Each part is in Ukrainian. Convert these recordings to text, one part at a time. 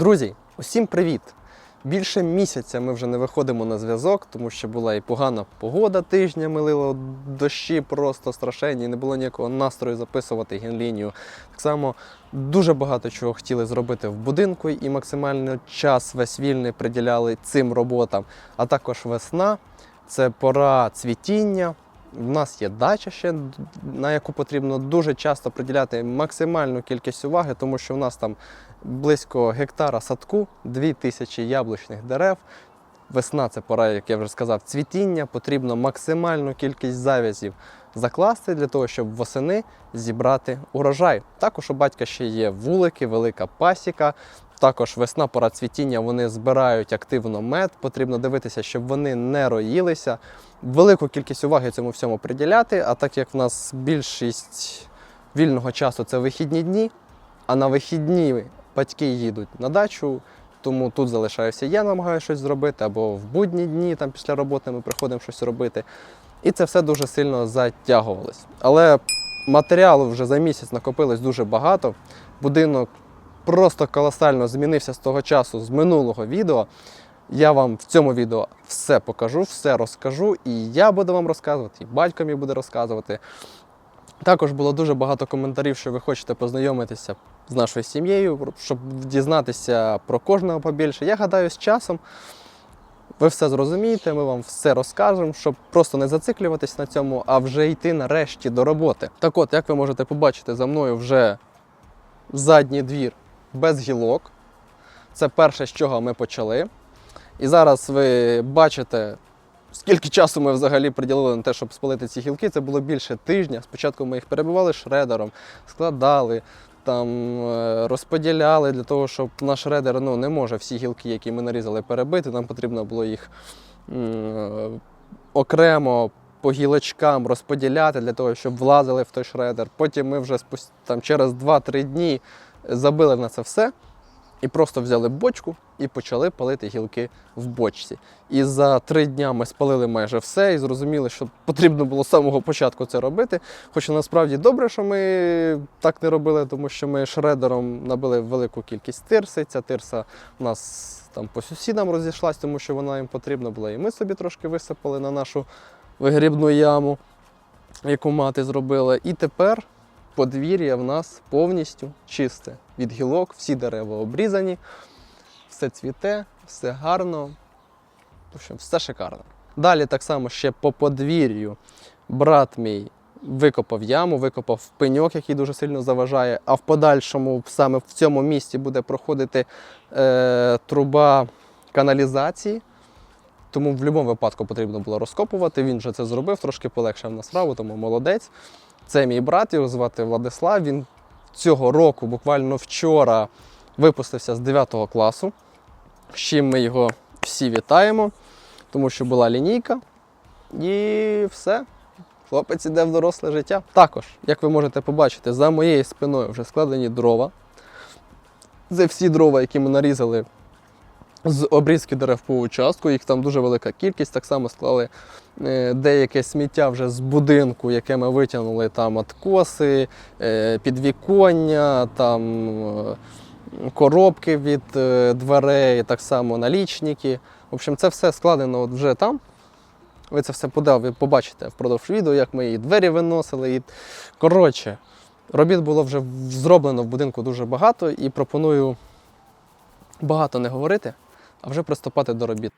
Друзі, усім привіт! Більше місяця ми вже не виходимо на зв'язок, тому що була і погана погода тижнями лило, дощі просто страшенні, не було ніякого настрою записувати генлінію. Так само дуже багато чого хотіли зробити в будинку і максимально час весь вільний приділяли цим роботам. А також весна це пора цвітіння. В нас є дача ще, на яку потрібно дуже часто приділяти максимальну кількість уваги, тому що в нас там близько гектара садку, 2000 яблучних дерев. Весна це пора, як я вже сказав, цвітіння. Потрібно максимальну кількість завязів закласти для того, щоб восени зібрати урожай. Також у батька ще є вулики, велика пасіка. Також весна, пора цвітіння, вони збирають активно мед. Потрібно дивитися, щоб вони не роїлися. Велику кількість уваги цьому всьому приділяти. А так як в нас більшість вільного часу це вихідні дні, а на вихідні батьки їдуть на дачу, тому тут залишаюся я, намагаюся щось зробити, або в будні дні там після роботи ми приходимо щось робити. І це все дуже сильно затягувалось. Але матеріалу вже за місяць накопилось дуже багато. Будинок просто колосально змінився з того часу, з минулого відео. Я вам в цьому відео все покажу, все розкажу, і я буду вам розказувати, і батько мій буде розказувати. Також було дуже багато коментарів, що ви хочете познайомитися з нашою сім'єю, щоб дізнатися про кожного побільше. Я гадаю, з часом ви все зрозумієте, ми вам все розкажемо, щоб просто не зациклюватись на цьому, а вже йти нарешті до роботи. Так от, як ви можете побачити, за мною вже задній двір без гілок. Це перше, з чого ми почали. І зараз ви бачите, скільки часу ми взагалі приділили на те, щоб спалити ці гілки. Це було більше тижня. Спочатку ми їх перебивали шредером, складали, там, е, розподіляли для того, щоб наш шредер ну, не може всі гілки, які ми нарізали, перебити. Нам потрібно було їх м, окремо по гілочкам розподіляти для того, щоб влазили в той шредер. Потім ми вже там, через 2-3 дні забили на це все і просто взяли бочку і почали палити гілки в бочці. І за три дня ми спалили майже все і зрозуміли, що потрібно було з самого початку це робити. Хоча насправді добре, що ми так не робили, тому що ми шредером набили велику кількість тирси. Ця тирса у нас там по сусідам розійшлась, тому що вона їм потрібна була. І ми собі трошки висипали на нашу вигрібну яму, яку мати зробила. І тепер подвір'я в нас повністю чисте. Від гілок, всі дерева обрізані, все цвіте, все гарно. Все шикарно. Далі так само ще по подвір'ю брат мій викопав яму, викопав пеньок, який дуже сильно заважає, а в подальшому саме в цьому місці буде проходити е, труба каналізації. Тому в будь-якому випадку потрібно було розкопувати. Він вже це зробив, трошки полегшив на справу, тому молодець. Це мій брат, його звати Владислав. Він цього року, буквально вчора, випустився з 9 класу. З чим ми його всі вітаємо, тому що була лінійка. І все. Хлопець іде в доросле життя. Також, як ви можете побачити, за моєю спиною вже складені дрова. Це всі дрова, які ми нарізали з обрізки дерев по участку. Їх там дуже велика кількість. Так само склали е, деяке сміття вже з будинку, яке ми витягнули там откоси, е, підвіконня, там е, коробки від дверей, так само налічники. В общем, це все складено вже там. Ви це все подав, ви побачите впродовж відео, як ми і двері виносили. І... Коротше, робіт було вже зроблено в будинку дуже багато і пропоную багато не говорити, а вже приступати до робіт.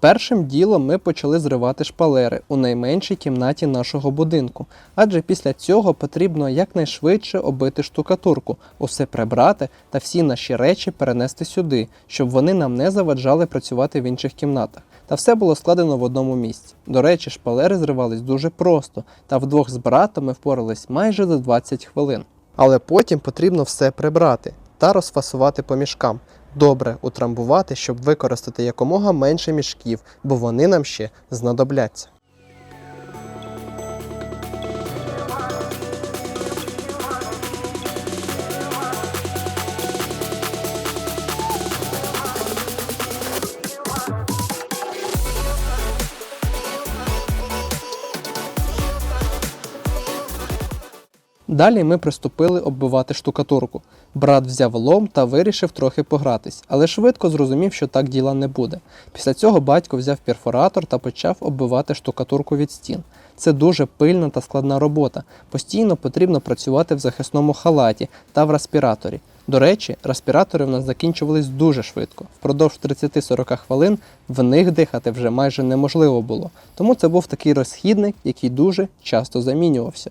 Першим ділом ми почали зривати шпалери у найменшій кімнаті нашого будинку, адже після цього потрібно якнайшвидше оббити штукатурку, усе прибрати та всі наші речі перенести сюди, щоб вони нам не заваджали працювати в інших кімнатах. Та все було складено в одному місці. До речі, шпалери зривались дуже просто, та вдвох з братами впорались майже за 20 хвилин. Але потім потрібно все прибрати та розфасувати по мішкам. Добре утрамбувати, щоб використати якомога менше мішків, бо вони нам ще знадобляться. Далі ми приступили оббивати штукатурку. Брат взяв лом та вирішив трохи погратись, але швидко зрозумів, що так діла не буде. Після цього батько взяв перфоратор та почав оббивати штукатурку від стін. Це дуже пильна та складна робота. Постійно потрібно працювати в захисному халаті та в респіраторі. До речі, респіратори в нас закінчувались дуже швидко. Впродовж 30-40 хвилин в них дихати вже майже неможливо було. Тому це був такий розхідник, який дуже часто замінювався.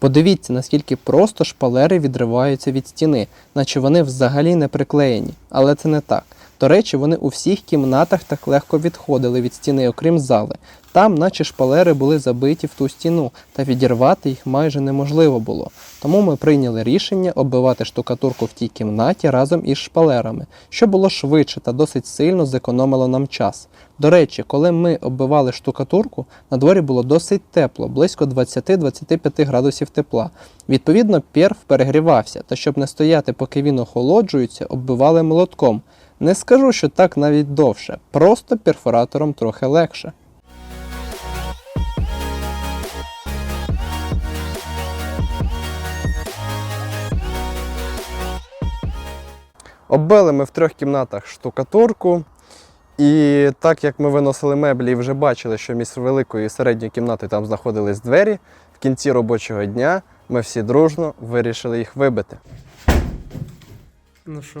Подивіться, наскільки просто шпалери відриваються від стіни, наче вони взагалі не приклеєні. Але це не так. До речі, вони у всіх кімнатах так легко відходили від стіни, окрім зали. Там, наче шпалери були забиті в ту стіну, та відірвати їх майже неможливо було. Тому ми прийняли рішення оббивати штукатурку в тій кімнаті разом із шпалерами, що було швидше та досить сильно зекономило нам час. До речі, коли ми оббивали штукатурку, на дворі було досить тепло, близько 20-25 градусів тепла. Відповідно, перф перегрівався, та щоб не стояти, поки він охолоджується, оббивали молотком. Не скажу, що так навіть довше, просто перфоратором трохи легше. Оббили ми в трьох кімнатах штукатурку. І так як ми виносили меблі і вже бачили, що між великою і середньою кімнатою там знаходились двері, в кінці робочого дня ми всі дружно вирішили їх вибити. Ну що?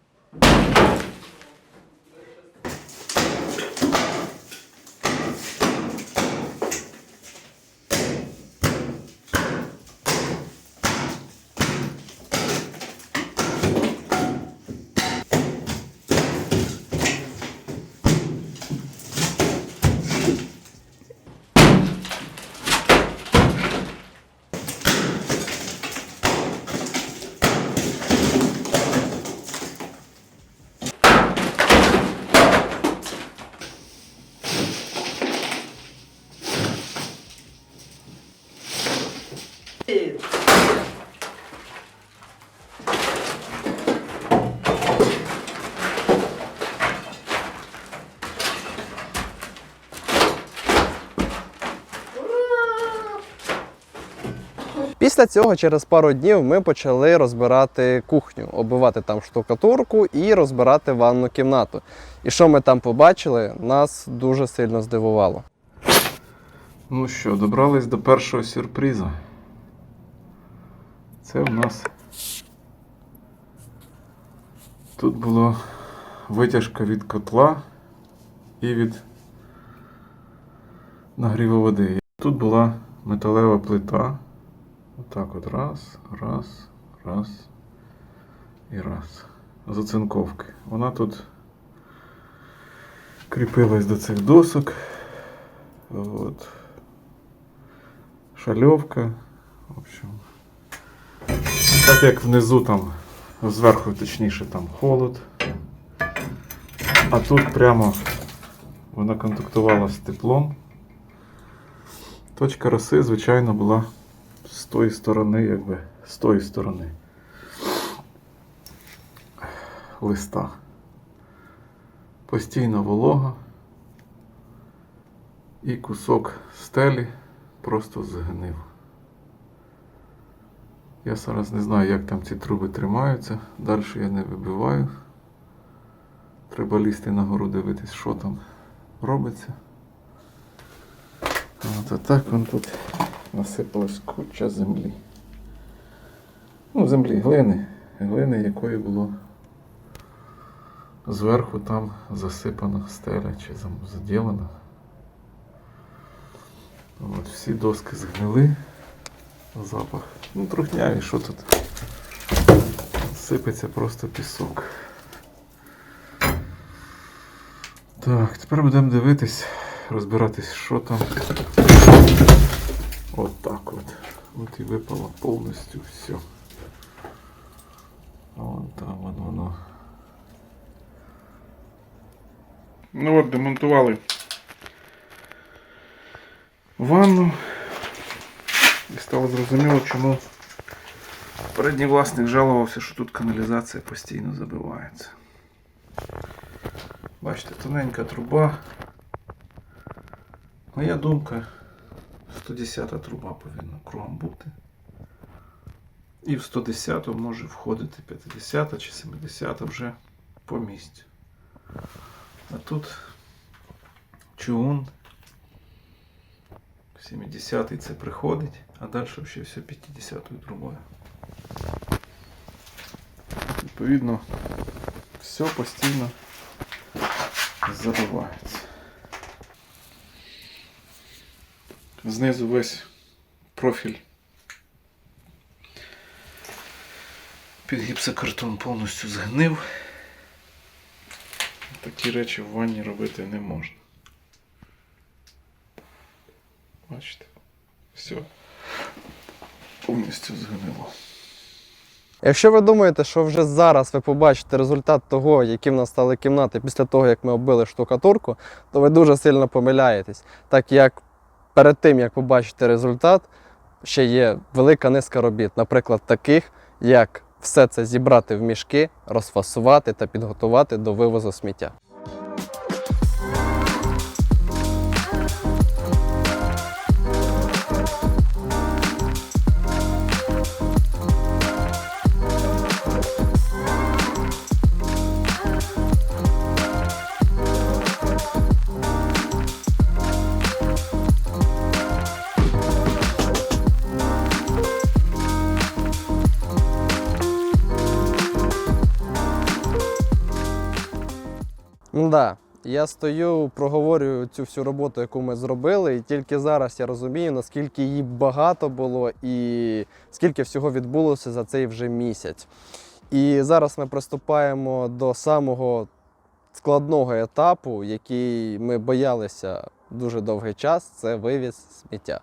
Після цього, через пару днів, ми почали розбирати кухню, оббивати там штукатурку і розбирати ванну кімнату. І що ми там побачили, нас дуже сильно здивувало. Ну що, добрались до першого сюрпризу. Це у нас тут була витяжка від котла і від нагріву води. Тут була металева плита. Отак от раз, раз, раз і раз. З оцинковки. Вона тут кріпилась до цих досок. От. Шальовка. В общем. Так як внизу там, зверху точніше там холод. А тут прямо вона контактувала з теплом. Точка роси, звичайно, була з тої сторони, якби з тої сторони листа. Постійно волога і кусок стелі просто згнив. Я зараз не знаю, як там ці труби тримаються. Далі я не вибиваю. Треба лізти нагору дивитись, що там робиться. От так вон тут насипалась куча землі. Ну, землі, глини. Глини, якої було зверху там засипана стеля чи заділена. От, всі доски згнили. Запах. Ну, трухнявий, що тут? Сипеться просто пісок. Так, тепер будемо дивитись, розбиратись, що там. От так от. От і випало повністю все. Вон там вон воно. Ну от, демонтували ванну. І стало зрозуміло, чому передній власник жалувався, що тут каналізація постійно забивається. Бачите, тоненька труба. Моя думка, 110 труба повинна кругом бути. І в 110 може входити 50 чи 70 вже по місцю. А тут чугун. 70-й це приходить, а далі ще все 50-ю трубою. Відповідно, все постійно забивається. Знизу весь профіль під гіпсокартон повністю згнив. Такі речі в ванні робити не можна. Бачите? Все. Повністю згнило. Якщо ви думаєте, що вже зараз ви побачите результат того, які в нас стали кімнати після того, як ми оббили штукатурку, то ви дуже сильно помиляєтесь. Так як перед тим, як побачити результат, ще є велика низка робіт, наприклад, таких, як все це зібрати в мішки, розфасувати та підготувати до вивозу сміття. Да, я стою, проговорюю цю всю роботу, яку ми зробили, і тільки зараз я розумію, наскільки її багато було і скільки всього відбулося за цей вже місяць. І зараз ми приступаємо до самого складного етапу, який ми боялися дуже довгий час це вивіз сміття.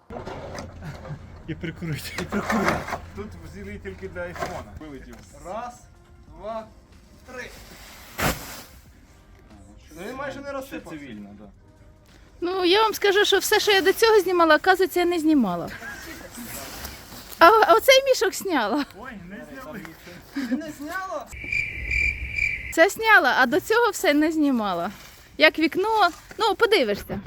І прикурити. І прикурити. Тут взяли тільки для айфона. Вилетів. Раз, два, три. Ну він майже не Це розсипався. цивільно, так. Ну, я вам скажу, що все, що я до цього знімала, оказується, я не знімала. А, а оцей мішок зняла. Ой, не зняли. Не зняло? Це зняла, а до цього все не знімала. Як вікно, ну подивишся.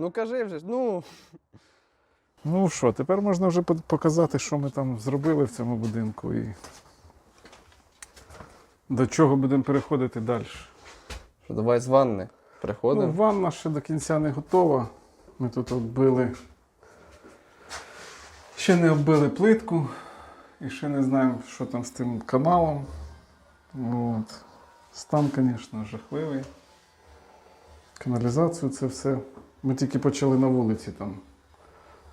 Ну кажи вже, ну. Ну що, тепер можна вже показати, що ми там зробили в цьому будинку і до чого будемо переходити далі. Що, давай з ванни Ну, приходимо. ванна ще до кінця не готова. Ми тут оббили. Ще не оббили плитку і ще не знаємо, що там з тим каналом. От. Стан, звісно, жахливий. Каналізацію це все. Ми тільки почали на вулиці там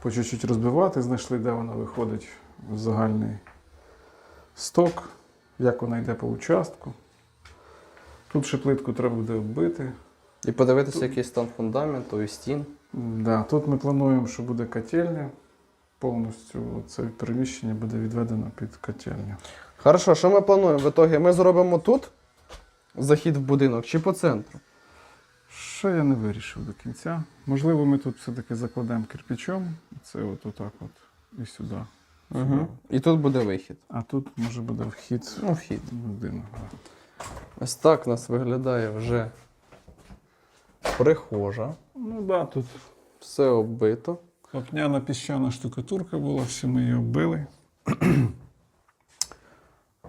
по чуть-чуть розбивати, знайшли, де вона виходить в загальний сток, як вона йде по участку. Тут ще плитку треба буде вбити. І подивитися, який стан фундаменту і стін. Да, тут ми плануємо, що буде котельня. Повністю це приміщення буде відведено під котельню. Хорошо, що ми плануємо? В ітогі ми зробимо тут захід в будинок чи по центру? Ще я не вирішив до кінця. Можливо, ми тут все-таки закладемо кирпичом. Це от отак от і сюди. Угу. І тут буде вихід. А тут може буде вхід Ну, вхід. будинок. Ось так у нас виглядає вже прихожа. Ну так, да, тут Все оббито. Вапняна піщана штукатурка була, всі ми її оббили.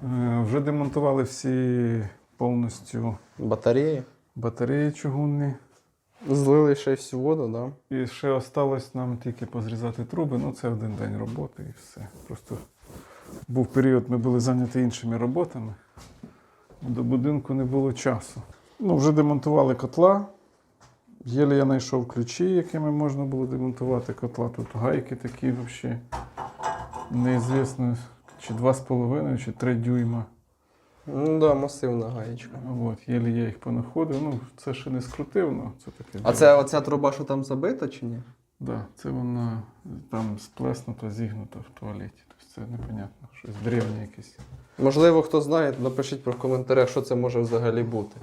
Е, Вже демонтували всі повністю Батареї. Батареї чугунні. Злили ще всю воду, да? І ще осталось нам тільки позрізати труби. Ну, це один день роботи і все. Просто був період, ми були зайняті іншими роботами. До будинку не було часу. Ну, вже демонтували котла. Єлі я знайшов ключі, якими можна було демонтувати котла. Тут гайки такі взагалі. Неізвісно, чи 2,5, чи 3 дюйма. Ну да, масивна гаєчка. От, єлі я їх понаходив. Ну, це ще не скрутив, ну це таке. А це оця труба, що там забита чи ні? Да, це вона там сплеснута, зігнута в туалеті. Тобто це непонятно, щось древнє якесь. Можливо, хто знає, напишіть про в коментарях, що це може взагалі бути.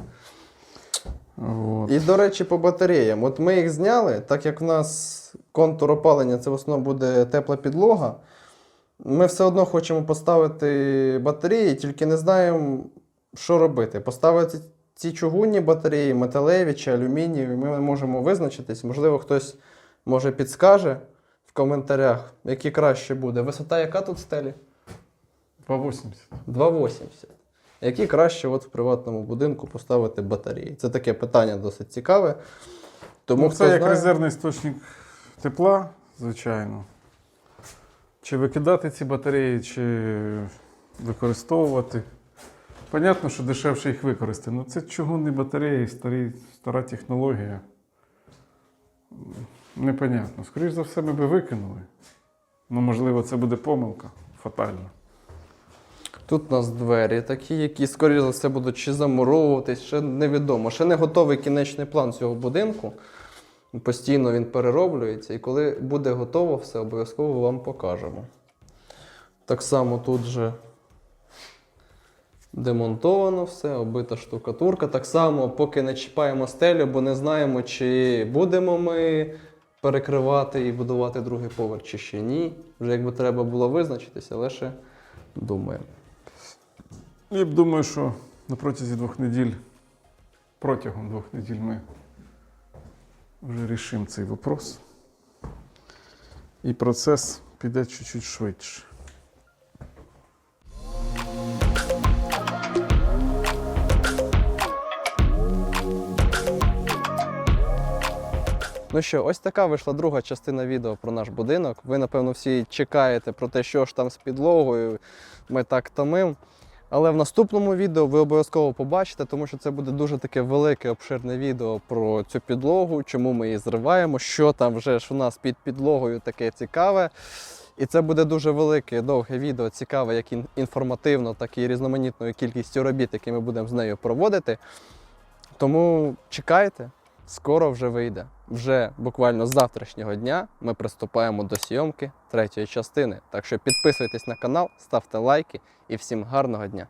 От. І, до речі, по батареям. От ми їх зняли, так як в нас контур опалення це в основному буде тепла підлога. Ми все одно хочемо поставити батареї, тільки не знаємо, що робити. Поставити ці чугунні батареї, металеві чи алюмінієві, ми не можемо визначитись. Можливо, хтось може підскаже в коментарях, які краще буде. Висота яка тут стелі? 2,80. 2,80. Які краще от в приватному будинку поставити батареї? Це таке питання досить цікаве. Тому Ну, хто це як знає, резервний істочник тепла, звичайно. Чи викидати ці батареї, чи використовувати. Понятно, що дешевше їх використати. Ну це чугунні батареї, старі, стара технологія. Непонятно. Скоріше за все, ми би викинули. Ну, можливо, це буде помилка фатальна. тут у нас двері такі, які, скоріше за все, будуть чи замуровуватись, ще невідомо. Ще не готовий кінечний план цього будинку. Постійно він перероблюється, і коли буде готово, все обов'язково вам покажемо. Так само тут же демонтовано все, обита штукатурка. Так само, поки не чіпаємо стелю, бо не знаємо, чи будемо ми перекривати і будувати другий поверх, чи ще ні. Вже якби треба було визначитися, ще думаємо. Я б думаю, що на протязі двох неділь, протягом двох неділь ми вже рішимо цей вопрос. І процес піде чуть-чуть швидше. Ну що, ось така вийшла друга частина відео про наш будинок. Ви, напевно, всі чекаєте про те, що ж там з підлогою. Ми так томим. Але в наступному відео ви обов'язково побачите, тому що це буде дуже таке велике, обширне відео про цю підлогу, чому ми її зриваємо, що там вже ж у нас під підлогою таке цікаве. І це буде дуже велике, довге відео, цікаве як ін- інформативно, так і різноманітною кількістю робіт, які ми будемо з нею проводити. Тому чекайте, скоро вже вийде. Вже буквально з завтрашнього дня ми приступаємо до зйомки третьої частини. Так що підписуйтесь на канал, ставте лайки і всім гарного дня!